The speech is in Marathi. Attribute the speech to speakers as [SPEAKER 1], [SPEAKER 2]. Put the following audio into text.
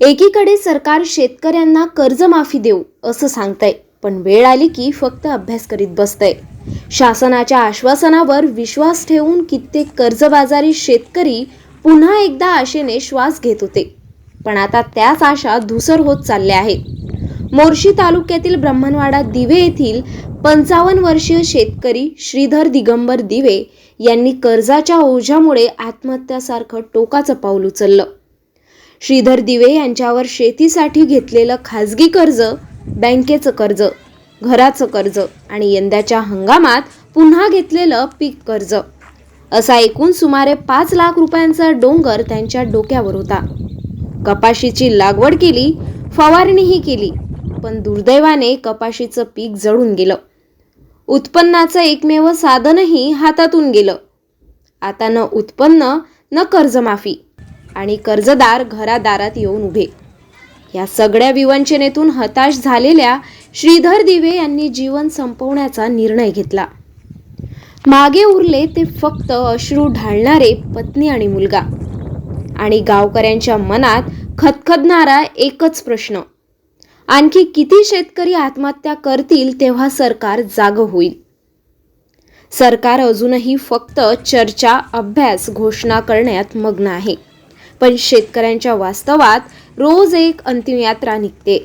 [SPEAKER 1] एकीकडे सरकार शेतकऱ्यांना कर्जमाफी देऊ असं सांगतंय पण वेळ आली की फक्त अभ्यास करीत बसतंय. शासनाच्या आश्वासनावर विश्वास ठेवून कित्येक कर्जबाजारी शेतकरी पुन्हा एकदा आशेने श्वास घेत होते. पण आता त्याच आशा धुसर होत चालल्या आहेत मोर्शी तालुक्यातील ब्रह्मणवाडा दिवे येथील पंचावन्न वर्षीय शेतकरी श्रीधर दिगंबर दिवे यांनी कर्जाच्या ओझ्यामुळे आत्महत्यासारखं टोकाचं पाऊल उचललं. श्रीधर दिवे यांच्यावर शेतीसाठी घेतलेलं खाजगी कर्ज बँकेचं कर्ज घराचं कर्ज आणि यंदाच्या हंगामात पुन्हा घेतलेलं पीक कर्ज. असा एकूण सुमारे पाच लाख रुपयांचा डोंगर त्यांच्या डोक्यावर होता. कपाशीची लागवड केली फवारणीही केली पण दुर्दैवाने कपाशीचं पीक जळून गेलं. उत्पन्नाचं एकमेव साधनही हातातून गेलं. आता न उत्पन्न न कर्जमाफी. आणि कर्जदार घरादारात येऊन उभे. या सगळ्या विवंचनेतून हताश झालेल्या श्रीधर दिवे यांनी जीवन संपवण्याचा निर्णय घेतला. मागे उरले ते फक्त अश्रू ढाळणारे पत्नी आणि मुलगा. आणि गावकऱ्यांच्या मनात खदखदणारा एकच प्रश्न. आणखी किती शेतकरी आत्महत्या करतील तेव्हा सरकार जाग होईल. सरकार अजूनही फक्त चर्चा अभ्यास घोषणा करण्यात मग्न आहे. पण शेतकऱ्यांच्या वास्तवात रोज एक अंतिम यात्रा निघते.